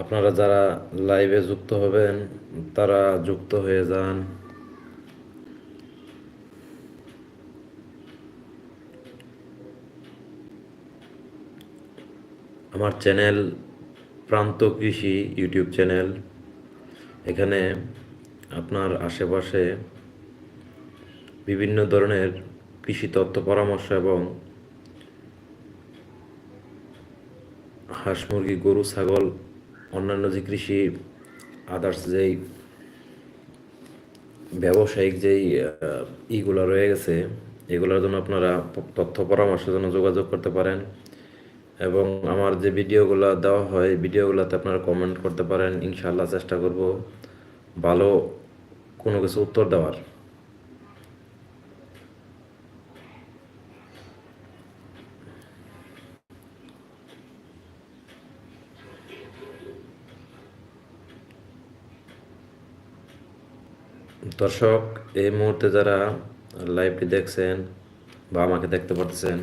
আপনারা যারা লাইভে যুক্ত হবেন, তারা যুক্ত হয়ে যান। আমার চ্যানেল প্রান্ত কৃষি ইউটিউব চ্যানেল। এখানে আপনার আশেপাশে বিভিন্ন ধরনের কৃষি তথ্য পরামর্শ এবং হাঁস মুরগি, গরু, ছাগল অন্যান্য যে কৃষি আদার্স যেই ব্যবসায়িক যেই ইগুলো রয়ে গেছে, এগুলোর জন্য আপনারা তথ্য পরামর্শের জন্য যোগাযোগ করতে পারেন। এবং আমার যে ভিডিওগুলো দেওয়া হয়, ভিডিওগুলোতে আপনারা কমেন্ট করতে পারেন। ইনশাআল্লাহ চেষ্টা করব ভালো কোনো কিছু উত্তর দেওয়ার। দর্শক, এই মুহূর্তে যারা লাইভটি দেখছেন বা আমাকে দেখতে পাচ্ছেন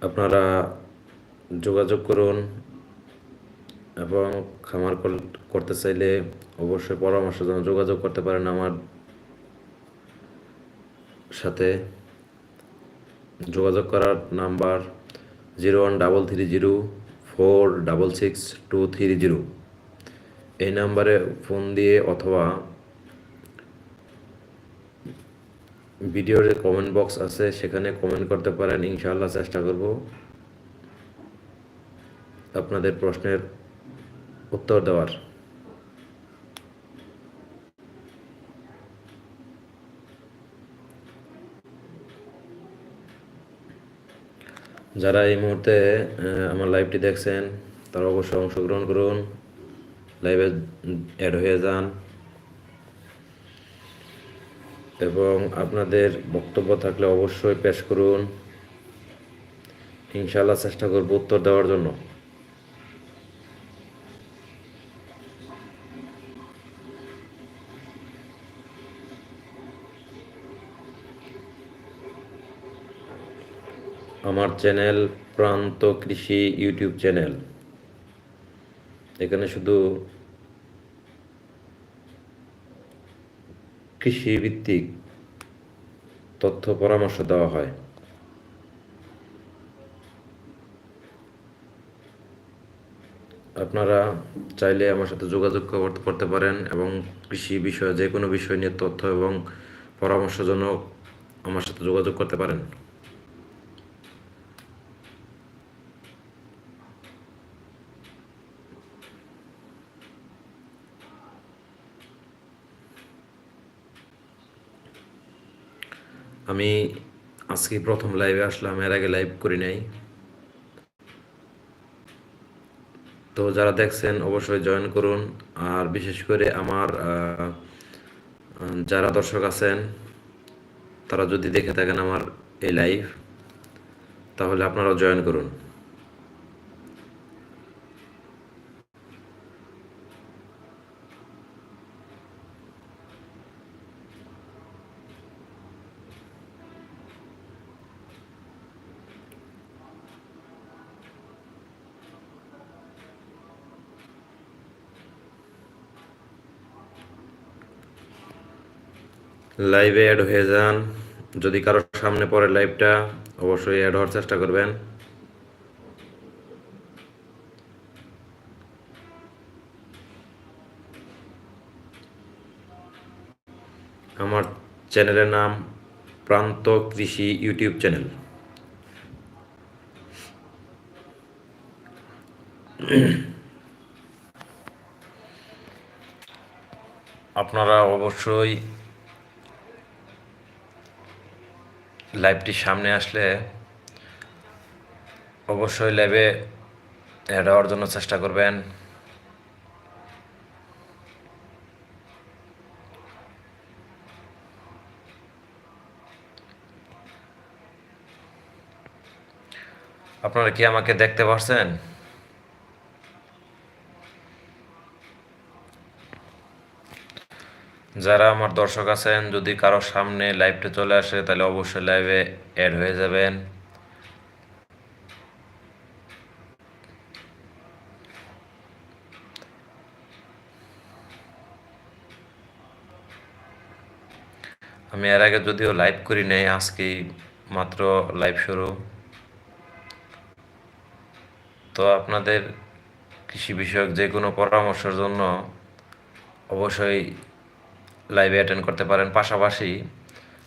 আপনারা যোগাযোগ করুন এবং খামার কর- করতে চাইলে অবশ্যই পরামর্শের জন্য যোগাযোগ করতে পারেন আমার সাথে। যোগাযোগ করার number zero one double three zero four double six two three zero এই নাম্বারে ফোন দিয়ে অথবা ভিডিওর কমেন্ট বক্স আছে, সেখানে কমেন্ট করতে পারেন, ইনশাআল্লাহ চেষ্টা করব। আপনাদের প্রশ্নের উত্তর দেওয়ার। যারা এই মুহূর্তে আমার লাইভটি দেখছেন, তারা অবশ্যই অংশগ্রহণ করুন লাইভে অ্যাড হয়ে যান। এবং আপনাদের বক্তব্য থাকলে অবশ্যই পেশ করুন। ইনশাল্লাহ চেষ্টা করব উত্তর দেওয়ার জন্য। আমার চ্যানেল প্রান্ত কৃষি ইউটিউব চ্যানেল। এখানে শুধু কৃষি ভিত্তিক তথ্য পরামর্শ দেওয়া হয়। আপনারা চাইলে আমার সাথে যোগাযোগ করতে পারেন এবং কৃষি বিষয়ে যে কোনো বিষয় নিয়ে তথ্য এবং পরামর্শজনক আমার সাথে যোগাযোগ করতে পারেন। আমি আজকে প্রথম লাইভে আসলাম, এর আগে লাইভ করি নাই। তো যারা দেখছেন, অবশ্যই জয়েন করুন। আর বিশেষ করে আমার যারা দর্শক আছেন, তারা যদি দেখে থাকেন আমার এই লাইভ তাহলে আপনারাও জয়েন করুন। লাইভে অ্যাড হয়ে যান। যদি কারোর সামনে পড়ে লাইভটা অবশ্যই অ্যাড হওয়ার চেষ্টা করবেন। আমার চ্যানেলের নাম প্রান্ত কৃষি ইউটিউব চ্যানেল আপনারা অবশ্যই লাইভটি সামনে আসলে অবশ্যই লাইভে দেওয়ার জন্য চেষ্টা করবেন। আপনারা কি আমাকে দেখতে পারছেন? যারা আমার দর্শক আছেন, যদি কারও সামনে লাইভটি চলে আসে, তাহলে অবশ্যই লাইভে অ্যাড হয়ে যাবেন। আমি এর আগে যদিও লাইভ করি নেই আজকে মাত্র লাইভ শুরু। তো আপনাদের কৃষি বিষয়ক যে কোনো পরামর্শের জন্য অবশ্যই লাইভে অ্যাটেন্ড করতে পারেন। পাশাপাশি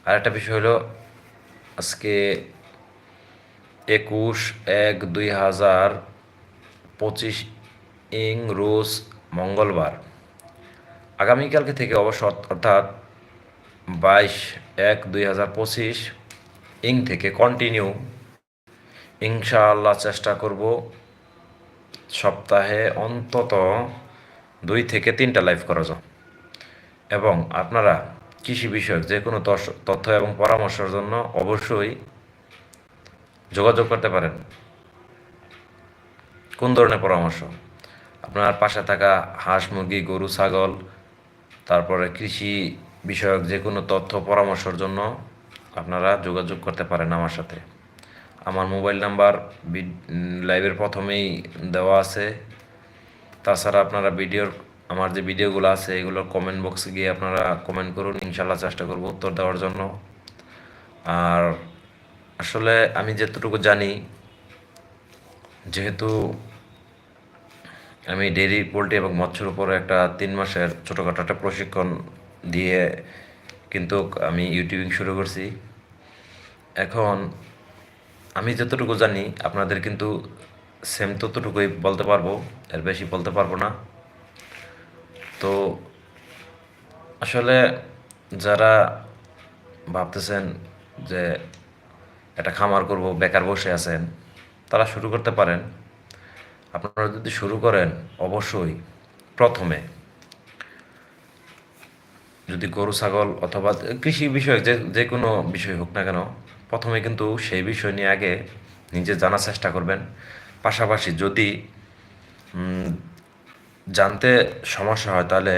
আরেকটা বিষয় হলো, আজকে একুশ এক দুই হাজার পঁচিশ ইং রোজ মঙ্গলবার। আগামীকালকে থেকে অবশ্য অর্থাৎ বাইশ এক দুই হাজার পঁচিশ ইং থেকে কন্টিনিউ ইনশাআল্লাহ চেষ্টা করব সপ্তাহে অন্তত দুই থেকে তিনটা লাইভ করা যায় এবং আপনারা কৃষি বিষয়ক যে কোনো তথ্য এবং পরামর্শের জন্য অবশ্যই যোগাযোগ করতে পারেন। কোন ধরনের পরামর্শ? আপনার পাশে থাকা হাঁস, মুরগি, গরু, ছাগল, তারপরে কৃষি বিষয়ক যে কোনো তথ্য, পরামর্শের জন্য আপনারা যোগাযোগ করতে পারেন আমার সাথে। আমার মোবাইল নাম্বার লাইভের প্রথমেই দেওয়া আছে। তাছাড়া আপনারা ভিডিওর আমার যে ভিডিওগুলো আছে, এগুলোর কমেন্ট বক্সে গিয়ে আপনারা কমেন্ট করুন ইনশাল্লাহ চেষ্টা করব উত্তর দেওয়ার জন্য। আর আসলে আমি যতটুকু জানি, যেহেতু আমি ডেইরি পোলট্রি এবং মৎস্যের উপর একটা তিন মাসের ছোটোখাটো একটা প্রশিক্ষণ দিয়ে কিন্তু আমি ইউটিউবিং শুরু করছি। এখন আমি যতটুকু জানি, আপনাদের কিন্তু সেম ততটুকুই বলতে পারব, এর বেশি বলতে পারব না। তো আসলে যারা ভাবতেছেন যে একটা খামার করব, বেকার বসে আছেন, তারা শুরু করতে পারেন। আপনারা যদি শুরু করেন, অবশ্যই প্রথমে যদি গরু, ছাগল অথবা কৃষি বিষয়ক যে যে কোনো বিষয় হোক না কেন, প্রথমে কিন্তু সেই বিষয় নিয়ে আগে নিজে জানার চেষ্টা করবেন। পাশাপাশি যদি জানতে সমস্যা হয়, তাহলে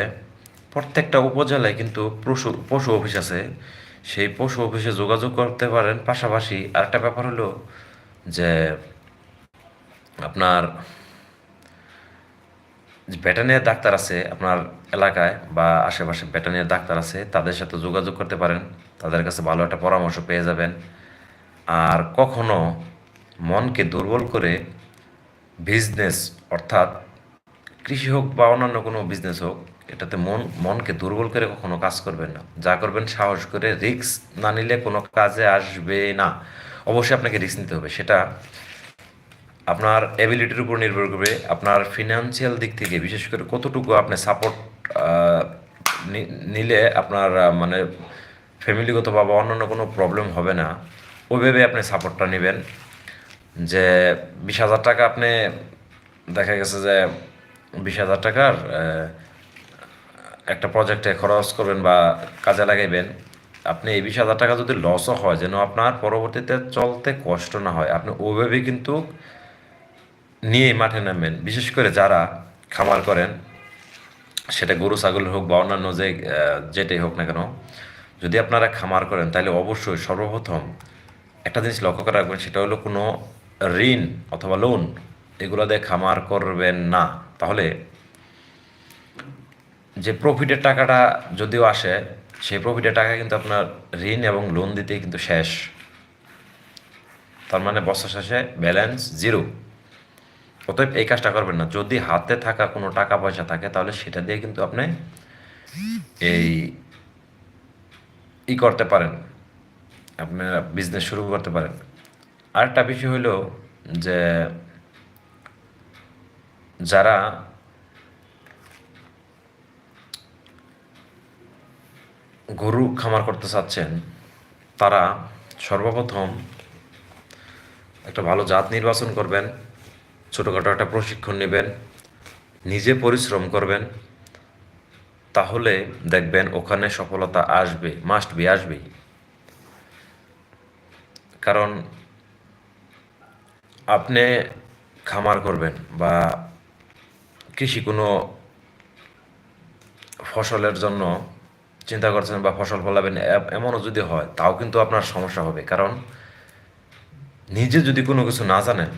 প্রত্যেকটা উপজেলায় কিন্তু পশু পশু অফিস আছে। সেই পশু অফিসে যোগাযোগ করতে পারেন। পাশাপাশি আরেকটা ব্যাপার হলো যে আপনার ভেটেরিনারি ডাক্তার আছে আপনার এলাকায় বা আশেপাশে ভেটেরিনারি ডাক্তার আছে, তাদের সাথে যোগাযোগ করতে পারেন। তাদের কাছে ভালো একটা পরামর্শ পেয়ে যাবেন। আর কখনো মনকে দুর্বল করে বিজনেস অর্থাৎ কৃষি হোক বা অন্যান্য কোনো বিজনেস হোক, এটাতে মন, মনকে দুর্বল করে কখনো কাজ করবেন না। যা করবেন সাহস করে রিস্ক না নিলে কোনো কাজে আসবে না। অবশ্যই আপনাকে রিস্ক নিতে হবে। সেটা আপনার এবিলিটির উপর নির্ভর করবে। আপনার ফিনান্সিয়াল দিক থেকে বিশেষ করে কতটুকু আপনি সাপোর্ট নিলে আপনার মানে ফ্যামিলিগত বা অন্যান্য কোনো প্রবলেম হবে না। ওইভাবে আপনি সাপোর্টটা নেবেন। যে বিশ হাজার টাকা আপনি দেখা গেছে যে বিশ হাজার টাকার একটা প্রজেক্টে খরচ করবেন বা কাজে লাগাইবেন, আপনি এই বিশ হাজার টাকা যদি লসও হয়, যেন আপনার পরবর্তীতে চলতে কষ্ট না হয়, আপনি ওইভাবেই কিন্তু নিয়ে মাঠে নামবেন। বিশেষ করে যারা খামার করেন, সেটা গরু, ছাগল হোক বা অন্যান্য যে যেটাই হোক না কেন, যদি আপনারা খামার করেন, তাহলে অবশ্যই সর্বপ্রথম একটা জিনিস লক্ষ্য করে রাখবেন, সেটা হলো কোনো ঋণ অথবা লোন এগুলো দিয়ে খামার করবেন না। তাহলে যে প্রফিটের টাকাটা যদিও আসে, সেই প্রফিটের টাকা কিন্তু আপনার ঋণ এবং লোন দিতে কিন্তু শেষ। তার মানে বছর শেষে ব্যালেন্স জিরো অতএব এই কাজটা করবেন না। যদি হাতে থাকা কোনো টাকা পয়সা থাকে, তাহলে সেটা দিয়ে কিন্তু আপনি এই ই করতে পারেন। আপনারা বিজনেস শুরু করতে পারেন। আরেকটা বিষয় হলো যে যারা গরু খামার করতে চাচ্ছেন, তারা সর্বপ্রথম একটা ভালো জাত নির্বাচন করবেন, ছোটোখাটো একটা প্রশিক্ষণ নেবেন, নিজে পরিশ্রম করবেন, তাহলে দেখবেন ওখানে সফলতা আসবে মাস্ট বি আসবেই। কারণ আপনি খামার করবেন বা কৃষি কোনো ফসলের জন্য চিন্তা করছেন বা ফসল ফলাবেন এমনও যদি হয়, তাও কিন্তু আপনার সমস্যা হবে। কারণ নিজে যদি কোনো কিছু না জানেন,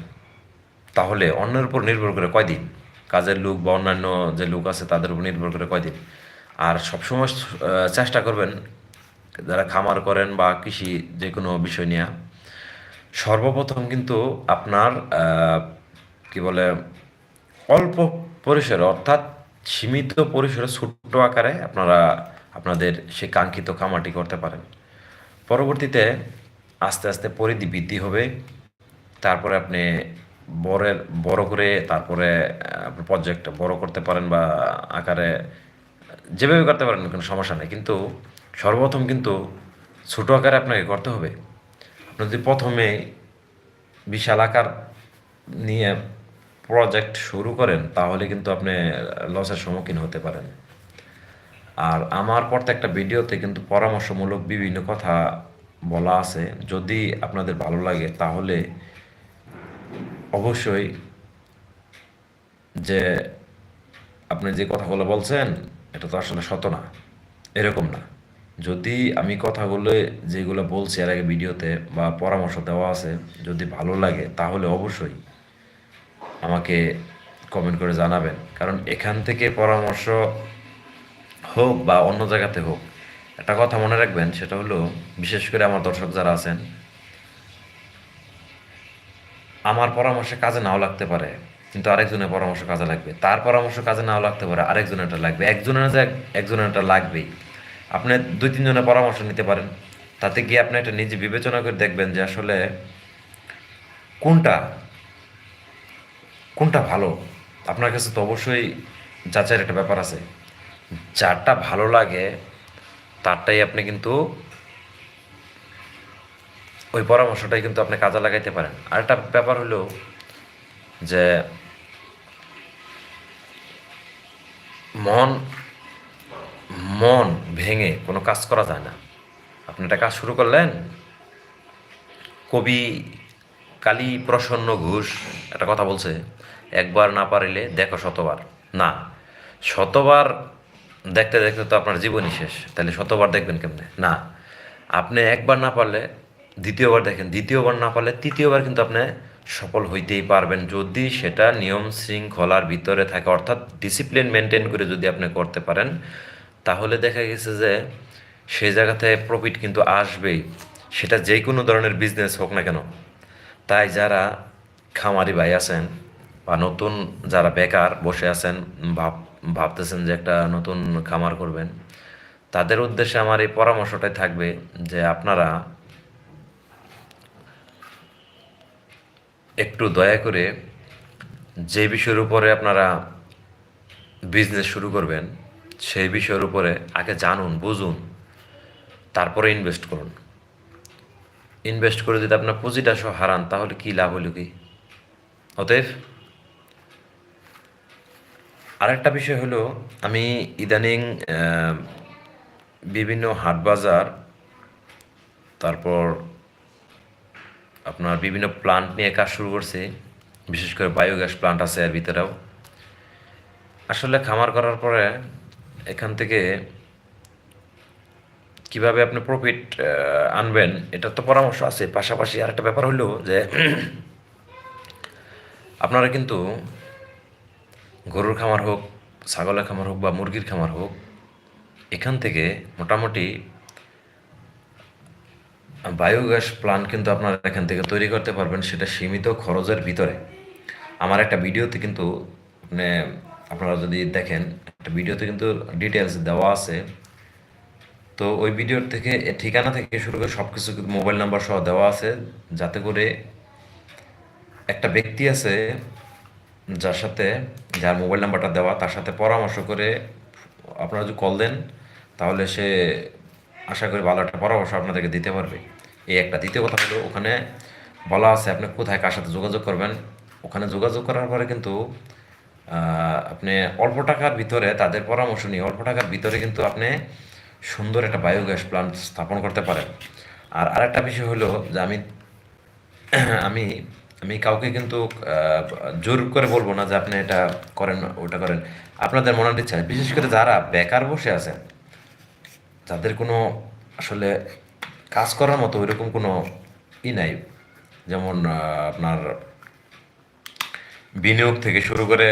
তাহলে অন্যের উপর নির্ভর করে কয়দিন? কাজের লোক বা অন্যান্য যে লোক আছে, তাদের উপর নির্ভর করে কয়দিন? আর সবসময় চেষ্টা করবেন, যারা খামার করেন বা কৃষি যে কোনো বিষয় নিয়ে, সর্বপ্রথম কিন্তু আপনার কি বলে, অল্প পরিসরে, অর্থাৎ সীমিত পরিসরে ছোট্ট আকারে আপনারা আপনাদের সেই কাঙ্ক্ষিত কামাটি করতে পারেন। পরবর্তীতে আস্তে আস্তে পরিধি বৃদ্ধি হবে। তারপরে আপনি বড়ের বড় করে তারপরে আপনি প্রজেক্ট বড় করতে পারেন বা আকারে যেভাবে করতে পারেন, কোনো সমস্যা নেই। কিন্তু সর্বপ্রথম কিন্তু ছোটো আকারে আপনাকে করতে হবে। আপনি যদি প্রথমে বিশাল আকার নিয়ে প্রজেক্ট শুরু করেন, তাহলে কিন্তু আপনি লসের সম্মুখীন হতে পারেন। আর আমার প্রত্যেকটা ভিডিওতে কিন্তু পরামর্শমূলক বিভিন্ন কথা বলা আছে। যদি আপনাদের ভালো লাগে, তাহলে অবশ্যই যে আপনি যে কথাগুলো বলছেন, এটা তো আসলে সত না, এরকম না। যদি আমি কথাগুলো যেগুলো বলছি এর আগে ভিডিওতে বা পরামর্শ দেওয়া আছে, যদি ভালো লাগে, তাহলে অবশ্যই আমাকে কমেন্ট করে জানাবেন। কারণ এখান থেকে পরামর্শ হোক বা অন্য জায়গাতে হোক, একটা কথা মনে রাখবেন, সেটা হলো, বিশেষ করে আমার দর্শক যারা আছেন, আমার পরামর্শে কাজে নাও লাগতে পারে, কিন্তু আরেকজনের পরামর্শ কাজে লাগবে। তার পরামর্শ কাজে নাও লাগতে পারে আরেকজনের এটা লাগবে। একজনের যে একজনের এটা লাগবেই। আপনি দুই, তিনজনের পরামর্শ নিতে পারেন। তাতে গিয়ে আপনি একটা নিজে বিবেচনা করে দেখবেন যে আসলে কোনটা কোনটা ভালো? আপনার কাছে তো অবশ্যই যাচাইয়ের একটা ব্যাপার আছে। যারটা ভালো লাগে, তারটাই আপনি কিন্তু ওই পরামর্শটাই কিন্তু আপনি কাজে লাগাইতে পারেন। আর একটা ব্যাপার হলো যে, মন মন ভেঙে কোনো কাজ করা যায় না। আপনি একটা কাজ শুরু করলেন, কবি কালী প্রসন্ন ঘোষ একটা কথা বলছে, একবার না পারিলে দেখো শতবার। না, শতবার দেখতে দেখতে তো আপনার জীবনই শেষ, তাহলে শতবার দেখবেন কেমনে? না, আপনি একবার না পারলে দ্বিতীয়বার দেখেন, দ্বিতীয়বার না পারলে তৃতীয়বার কিন্তু আপনি সফল হইতেই পারবেন যদি সেটা নিয়ম শৃঙ্খলার ভিতরে থাকে, অর্থাৎ ডিসিপ্লিন মেনটেন করে যদি আপনি করতে পারেন, তাহলে দেখা গেছে যে সেই জায়গাতে প্রফিট কিন্তু আসবেই। সেটা যে কোনো ধরনের বিজনেস হোক না কেন। তাই যারা খামারি ভাই আছেন বা নতুন যারা বেকার বসে আছেন, ভাব, ভাবতেছেন যে একটা নতুন খামার করবেন, তাদের উদ্দেশ্যে আমার এই পরামর্শটাই থাকবে যে আপনারা একটু দয়া করে যে বিষয়ের উপরে আপনারা বিজনেস শুরু করবেন, সেই বিষয়ের উপরে আগে জানুন, বুঝুন, তারপরে ইনভেস্ট করুন। ইনভেস্ট করে যদি আপনার পুঁজিটা সহ হারান, তাহলে কি লাভ হলো কি? অতএব, আরেকটা বিষয় হলো, আমি ইদানিং বিভিন্ন হাট বাজার, তারপর আপনার বিভিন্ন প্লান্ট নিয়ে কাজ শুরু করছি, বিশেষ করে বায়োগ্যাস প্লান্ট আছে এর ভিতরেও। আসলে খামার করার পরে এখান থেকে কীভাবে আপনি প্রফিট আনবেন এটা তো পরামর্শ আছে। পাশাপাশি আরেকটা ব্যাপার হলো যে, আপনারা কিন্তু গরুর খামার হোক, ছাগলের খামার হোক বা মুরগির খামার হোক, এখান থেকে মোটামুটি বায়োগ্যাস প্লান্ট কিন্তু আপনারা এখান থেকে তৈরি করতে পারবেন, সেটা সীমিত খরচের ভিতরে। আমার একটা ভিডিওতে কিন্তু মানে আপনারা যদি দেখেন, একটা ভিডিওতে কিন্তু ডিটেলস দেওয়া আছে। তো ওই ভিডিওর থেকে ঠিকানা থেকে শুরু করে সব কিছু কিন্তু মোবাইল নাম্বার সহ দেওয়া আছে, যাতে করে একটা ব্যক্তি আছে যার সাথে, যার মোবাইল নাম্বারটা দেওয়া, তার সাথে পরামর্শ করে আপনারা যদি কল দেন, তাহলে সে আশা করি ভালো একটা পরামর্শ আপনাদেরকে দিতে পারবে। এই একটা দ্বিতীয় কথা হলো, ওখানে বলা আছে আপনি কোথায় কার সাথে যোগাযোগ করবেন। ওখানে যোগাযোগ করার পরে কিন্তু আপনি অল্প টাকার ভিতরে তাদের পরামর্শ নিয়ে, অল্প টাকার ভিতরে কিন্তু আপনি সুন্দর একটা বায়োগ্যাস প্লান্ট স্থাপন করতে পারেন। আর আরেকটা বিষয় হলো যে আমি আমি আমি কাউকে কিন্তু জোর করে বলব না যে আপনি এটা করেন, ওটা করেন। আপনাদের মনের ইচ্ছা বিশেষ করে যারা বেকার বসে আছেন, যাদের কোনো আসলে কাজ করার মতো ওইরকম কোনো ই নাই। যেমন আপনার বিনিয়োগ থেকে শুরু করে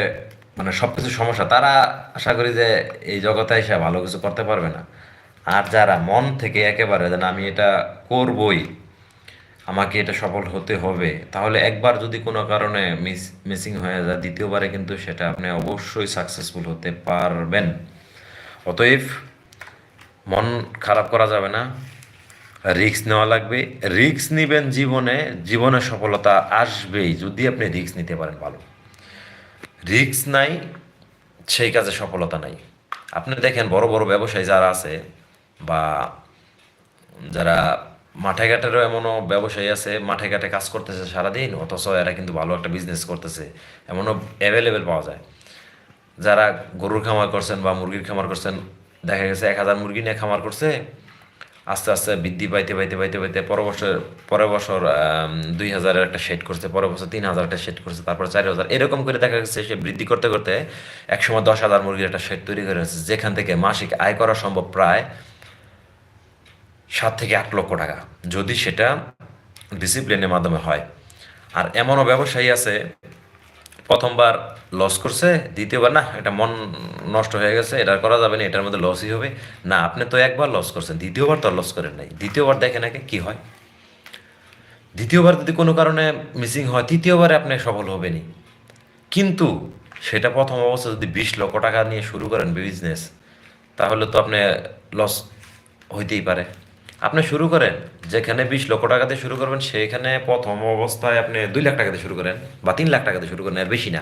মানে সব কিছু সমস্যা। তারা আশা করি যে এই জগতে এসে ভালো কিছু করতে পারবে না। আর যারা মন থেকে একেবারে যেন আমি এটা করবই, আমাকে এটা সফল হতে হবে, তাহলে একবার যদি কোনো কারণে মিস, মিসিং হয়ে যায়, দ্বিতীয়বারে কিন্তু সেটা আপনি অবশ্যই সাকসেসফুল হতে পারবেন। অতএব মন খারাপ করা যাবে না রিক্স নেওয়া লাগবে। রিস্ক নেবেন জীবনে জীবনে সফলতা আসবেই, যদি আপনি রিক্স নিতে পারেন ভালো। রিস্ক নাই, সেই কাজে সফলতা নাই। আপনি দেখেন বড় বড় ব্যবসায়ী যারা আছে বা যারা মাঠে ঘাটেরও এমনও ব্যবসায়ী আছে মাঠে ঘাটে কাজ করতেছে সারাদিন, অথচ এরা কিন্তু ভালো একটা বিজনেস করতেছে, এমনও অ্যাভেলেবেল পাওয়া যায়। যারা গরুর খামার করছেন বা মুরগির খামার করছেন, দেখা গেছে এক হাজার মুরগি নিয়ে খামার করছে, আস্তে আস্তে বৃদ্ধি পাইতে পাইতে পাইতে পাইতে পরের বছর পরের বছর দুই হাজারের একটা সেট করছে, পরের বছর তিন হাজার একটা সেট করছে, তারপর চার হাজার, এরকম করে দেখা গেছে সে বৃদ্ধি করতে করতে একসময় দশ হাজার মুরগির একটা সেট তৈরি করে যেখান থেকে মাসিক আয় করা সম্ভব প্রায় সাত থেকে আট লক্ষ টাকা। যদি সেটা ডিসিপ্লিনের মাধ্যমে হয়। আর এমনও ব্যবসায়ী আছে, প্রথমবার লস করছে, দ্বিতীয়বার না, এটা মন নষ্ট হয়ে গেছে, এটা করা যাবে না, এটার মধ্যে লসই হবে। না, আপনি তো একবার লস করছেন, দ্বিতীয়বার তো আর লস করেন নাই। দ্বিতীয়বার দেখেন আগে কি হয়। দ্বিতীয়বার যদি কোনো কারণে মিসিং হয়, তৃতীয়বারে আপনি সফল হবেনই। কিন্তু সেটা প্রথম অবস্থা যদি বিশ লক্ষ টাকা নিয়ে শুরু করেন বিজনেস তাহলে তো আপনি লস হইতেই পারে। আপনি শুরু করেন, যেখানে বিশ লক্ষ টাকা দিয়ে শুরু করবেন, সেখানে প্রথম অবস্থায় আপনি দুই লাখ টাকা দিয়ে শুরু করেন বা তিন লাখ টাকা দিয়ে শুরু করেন আর বেশি না।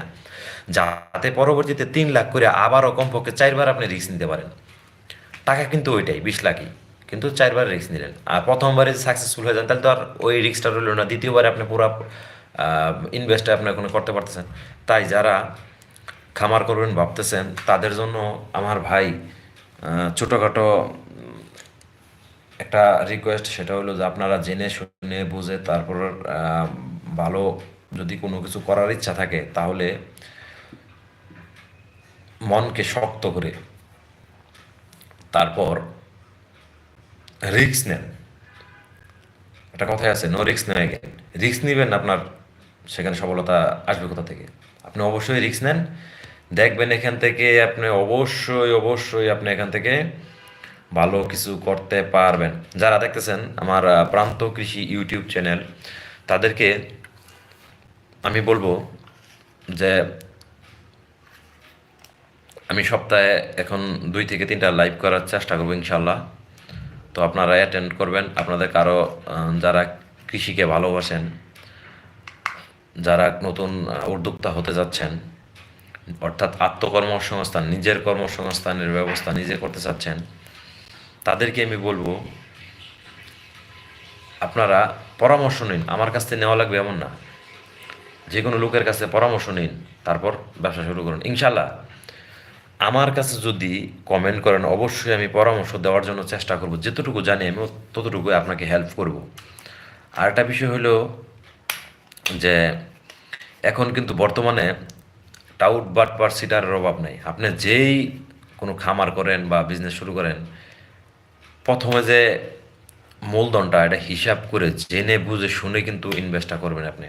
যাতে পরবর্তীতে তিন লাখ করে আবারও কমপক্ষে চারবার আপনি রিস্ক নিতে পারেন। টাকা কিন্তু ওইটাই, বিশ লাখই। কিন্তু চারবার রিস্ক নিলেন। আর প্রথমবারে যদি সাকসেসফুল হয়ে যান, তাহলে তো আর ওই রিস্কটা রইল না। দ্বিতীয়বারে আপনি পুরো ইনভেস্টে আপনি কোনো করতে পারতেছেন। তাই যারা খামার করবেন ভাবতেছেন, তাদের জন্য আমার ভাই ছোটোখাটো একটা রিকোয়েস্ট সেটা হলো যে আপনারা জেনে শুনে বুঝে তারপর ভালো যদি কোনো কিছু করার ইচ্ছা থাকে, তাহলে মনকে শক্ত করে তারপর রিস্ক নেন। একটা কথাই আছে নো রিক্স নেন গেন রিস্ক নেবেন আপনার, সেখানে সফলতা আসবে কোথা থেকে? আপনি অবশ্যই রিক্স নেন। দেখবেন এখান থেকে আপনি অবশ্যই অবশ্যই আপনি এখান থেকে ভালো কিছু করতে পারবেন। যারা দেখতেছেন আমার প্রান্ত কৃষি ইউটিউব চ্যানেল, তাদেরকে আমি বলব যে আমি সপ্তাহে এখন দুই থেকে তিনটা লাইভ করার চেষ্টা করব ইনশাল্লাহ তো আপনারা অ্যাটেন্ড করবেন। আপনাদের কারও যারা কৃষিকে ভালোবাসেন, যারা নতুন উদ্যোক্তা হতে যাচ্ছেন, অর্থাৎ আত্মকর্মসংস্থান, নিজের কর্মসংস্থানের ব্যবস্থা নিজে করতে চাচ্ছেন তাদেরকে আমি বলব, আপনারা পরামর্শ নিন। আমার কাছ থেকে নেওয়া লাগবে এমন না। যে কোনো লোকের কাছে পরামর্শ নিন, তারপর ব্যবসা শুরু করুন। ইনশাল্লাহ আমার কাছে যদি কমেন্ট করেন, অবশ্যই আমি পরামর্শ দেওয়ার জন্য চেষ্টা করব। যেতটুকু জানি আমি, ততটুকুই আপনাকে হেল্প করব। আর একটা বিষয় হলো যে, এখন কিন্তু বর্তমানে টাউট বাট পার সিটারের অভাব নেই। আপনি যেই কোনো খামার করেন বা বিজনেস শুরু করেন প্রথমে যে মূলধনটা, এটা হিসাব করে জেনে বুঝে শুনে কিন্তু ইনভেস্টটা করবেন আপনি।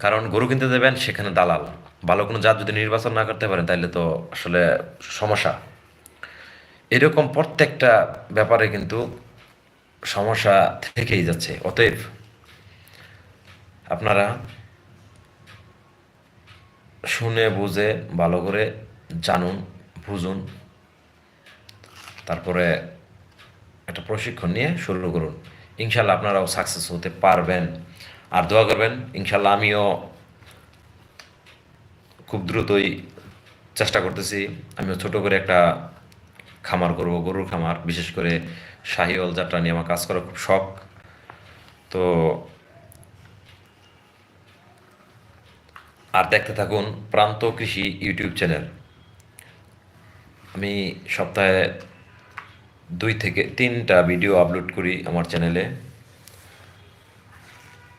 কারণ গরু কিনতে দেবেন সেখানে দালাল। ভালো কোনো জাত যদি নির্বাচন না করতে পারেন তাহলে তো আসলে সমস্যা। এরকম প্রত্যেকটা ব্যাপারে কিন্তু সমস্যা থেকেই যাচ্ছে। অতএব আপনারা শুনে, বুঝে, ভালো করে জানুন, বুঝুন। তারপরে একটা প্রশিক্ষণ নিয়ে শুরু করুন। ইনশাল্লাহ আপনারাও সাকসেস হতে পারবেন। আর দোয়া করবেন ইনশাল্লাহ আমিও খুব দ্রুতই চেষ্টা করতেছি। আমিও ছোট করে একটা খামার করব, গরুর খামার। বিশেষ করে শাহিওয়াল যাত্রা নিয়ে আমার কাজ করা খুব শখ। তো আর দেখতে থাকুন প্রান্ত কৃষি ইউটিউব চ্যানেল। আমি সপ্তাহে দুই থেকে তিনটা ভিডিও আপলোড করি আমার চ্যানেলে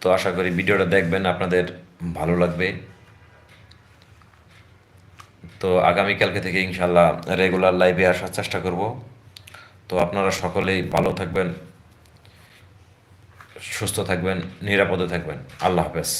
তো আশা করি ভিডিওটা দেখবেন, আপনাদের ভালো লাগবে। তো আগামীকালকে থেকে ইনশাল্লাহ রেগুলার লাইভে আসার চেষ্টা করব। তো আপনারা সকলেই ভালো থাকবেন, সুস্থ থাকবেন, নিরাপদে থাকবেন। আল্লাহ হাফেজ।